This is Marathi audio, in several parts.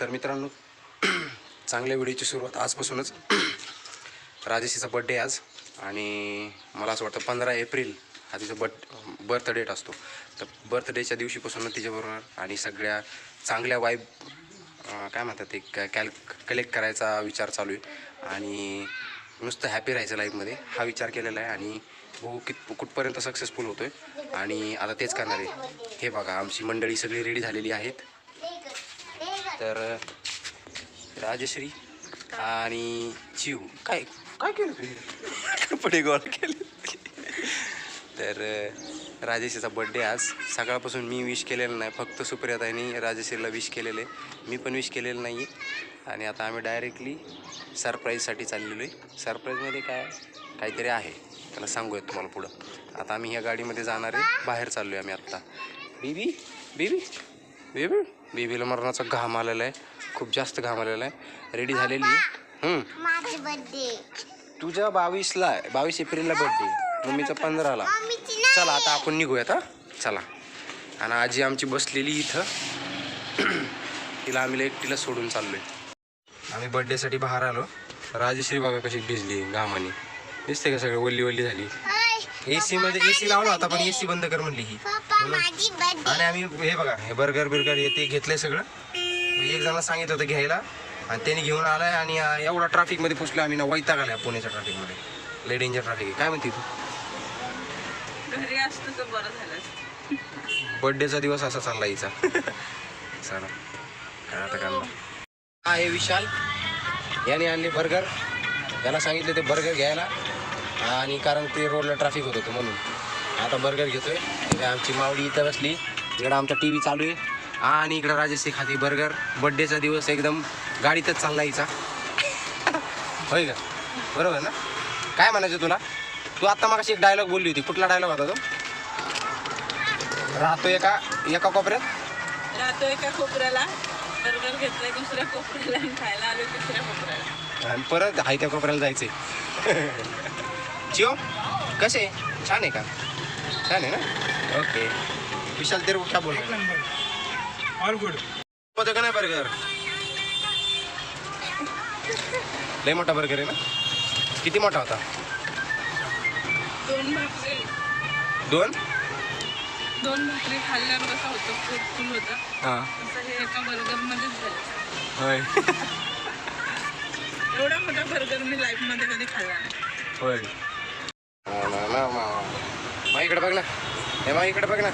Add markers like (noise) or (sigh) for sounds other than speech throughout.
तर मित्रांनो (clears throat) चांगल्या व्हिडिओची सुरुवात आजपासूनच. (clears throat) राजेशीचा बड्डे आज आणि मला असं वाटतं पंधरा एप्रिल हा तिचा बर्थ बर्थ डेट असतो. तर बर्थडेच्या दिवशीपासून तिच्याबरोबर आणि सगळ्या चांगल्या वाईब काय म्हणतात ते कॅ कॅल कलेक्ट करायचा विचार चालू आहे. आणि नुसतं हॅपी राहायचं लाईफमध्ये हा विचार केलेला आहे आणि भाऊ कित कुठपर्यंत सक्सेसफुल होतो आहे आणि आता तेच करणार आहे. हे बघा आमची मंडळी सगळी रेडी झालेली आहेत. तर राजश्री आणि जीव. काय काय केलं तुम्ही? कपडे गोळा केले. तर राजेश्रीचा बड्डे आज. सकाळपासून मी विश केलेलं नाही. फक्त सुप्रियाताईंनी राजेश्रीला विश केलेले. मी पण विश केलेलं नाही आहे आणि आता आम्ही डायरेक्टली सरप्राईजसाठी चाललेलो आहे. सरप्राईजमध्ये काय काहीतरी आहे. त्याला सांगूयात तुम्हाला पुढं. आता आम्ही ह्या गाडीमध्ये जाणार आहे. बाहेर चाललो आहे आम्ही आत्ता. Baby baby baby. बेबीला मरणाचा घाम आलेला आहे. खूप जास्त घाम आलेला आहे. रेडी झालेली? आहे हम्म. माझे बर्थडे तुझ्या बावीसला आहे. बावीस एप्रिलला बर्थडे मम्मीचा पंधराला. चला आता आपण निघूयात हा? चला. आणि आजी आमची बसलेली इथं. तिला आम्ही एकटीला सोडून चाललोय. आम्ही बर्थडेसाठी बाहेर आलो. राजश्री बघा कशी भिजली घामाने. दिसते का सगळं वल्ली वल्ली झाली? हाय एसी मध्ये एसी लावला होता पण एसी बंद कर म्हणली ही. आणि आम्ही हे बघा हे बर्गर बिर्गर हे ते घेतलंय सगळं. मी एक जणाला सांगितलं होतं घ्यायला. आणि त्याने घेऊन आलाय आणि एवढा ट्रॅफिकमध्ये पुसलो आम्ही ना वैताग आलाय पुण्याच्या ट्रॅफिकमध्ये लय डेंजर ट्रॅफिक आहे. काय म्हणते तू? घरी असतं तर बरं झालं. बर्थडेचा दिवस असा चालला हिचा. चला काय आता करणार? हा हे विशाल. याने आणले बर्गर त्याला सांगितले ते बर्गर घ्यायला. आणि कारण ते रोडला ट्रॅफिक होत होतं म्हणून. आता बर्गर घेतोय. इकडे आमची मावडी इथं बसली. इकडं आमचा टी व्ही चालू आहे. आणि इकडं राजश्री खाती बर्गर. बर्थडेचा दिवस एकदम गाडीतच चालला हिचा. होय का? बरोबर ना? काय म्हणायचं तुला? तू आता मग एक डायलॉग बोलली होती. कुठला डायलॉग होता तो? राहतो एका एका कोपऱ्यात? राहतो एका कोपऱ्याला. बर्गर घेतलाय दुसऱ्या कोपऱ्याला आणि खायला आलो तिसऱ्या कोपऱ्याला. आणि परत हाय त्या कोपऱ्याला जायचंय. (laughs) चिओ कसे? छान आहे का? छान आहे ना? ओके. विशाल तेरे को क्या बोल? ऑल गुड होतं का नाही बर्गर लय मोठा बर्गर आहे ना? किती मोठा होता? दोन भाकरी. दोन? दोन भाकरी खाल्ल्यावर कसं होतं फुल होतं. हां. तसं हे एका बर्गरमध्येच झालं. होय. (laughs) एवढा मोठा बर्गर मी लाईफमध्ये कधी खाल्ला नाही. होय. मा इकडे बघ ना. हे मा इकडे बघ ना.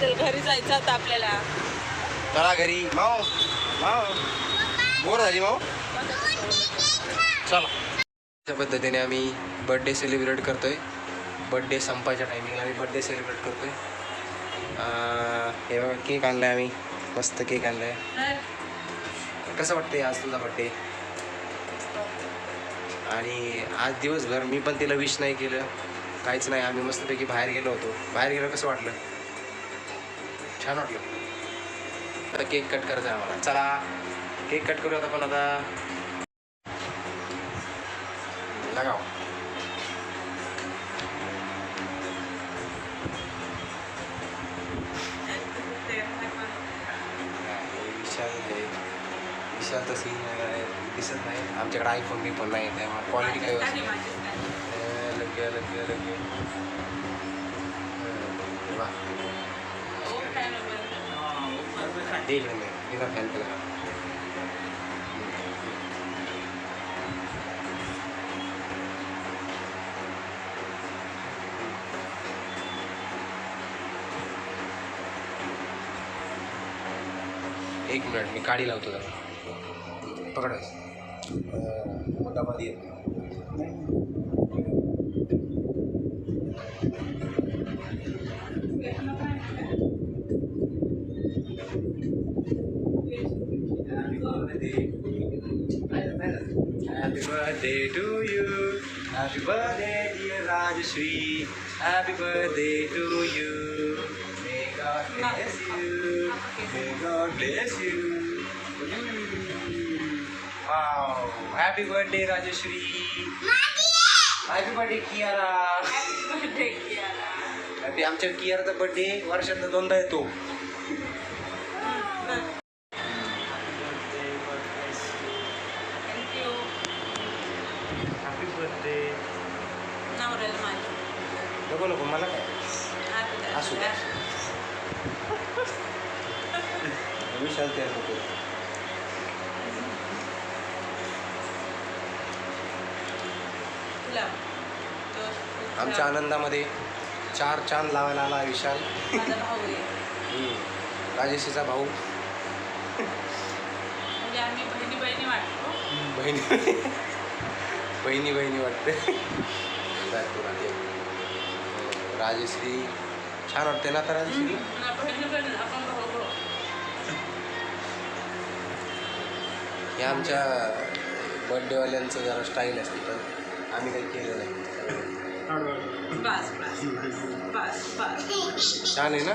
चल घरी जायचं आता आपल्याला. चला घरी. बोर झाली चला. त्या पद्धतीने आम्ही बड्डे सेलिब्रेट करतोय. बड्डे संपायच्या टायमिंगला आम्ही बड्डे सेलिब्रेट करतोय. हे बघा केक आणलाय आम्ही. मस्त केक आणलाय. कसं वाटतंय आज तुझा बड्डे आणि आज दिवसभर मी पण तिला विश नाही केलं. काहीच नाही आम्ही मस्तपैकी बाहेर गेलो होतो. बाहेर गेलो कसं वाटलं? छान वाटलं. आता केक कट करायचा आहे आम्हाला. चला केक कट करूयात आपण आता. लगाव विशाल हे सीन दिसत नाही. आमच्याकडे आयफोन बी पण नाही त्यामुळे क्वालिटी व्यवस्थित नाही. लगे लगे लगे. देईल मी. बिना फॅन केला एक मिनिट मी काढी लावतो जरा. Happy birthday to you. Happy birthday, dear Rajashri. Happy birthday to you. May God bless you. May God bless you. Wow. Happy birthday, Rajashri. माझी happy birthday Kiara birthday Kiara ते आमच्या कियाराचा बर्थडे वर्षातनं दोनदा येतो. हॅपी बर्थडे नको नको मला काय? Happy असू द्या. विशाल तयार होतो तुला तो- आमच्या आनंदामध्ये चार चांद लावायला आला विशाल. माझा भाऊ आहे. हम्म. राजेशीचा भाऊ. म्हणजे आम्ही बहिणी बहिणी वाटतो. बहिणी. बहिणी बहिणी वाटते. राजश्री छान वाटते ना तर राजश्री? ना बहिणी बहिणी आपण भाऊ भाऊ. हे आमच्या बर्थडेवाल्यांचं जरा स्टाईल असते तर आम्ही काही केलं नाही. बस बस बस बस छान आहे ना?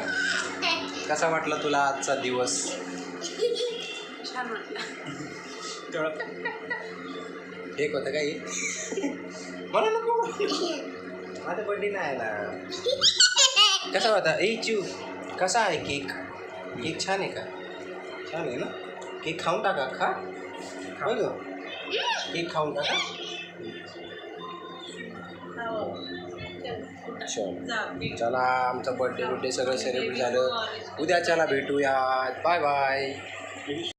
कसा वाटला तुला आजचा दिवस? छान वाटलं. (laughs) एक होतं काही? मला नको. माझा बर्थडे नाही आला कसा होता? ए चिव कसा आहे केक? केक छान आहे का? छान आहे ना. केक खाऊन टाका खा. गं. केक खाऊन टाका. चल आमचा बर्थडे बिड्डे सगळं सेलिब्रेट झालं. उद्या चला भेटूया. Bye bye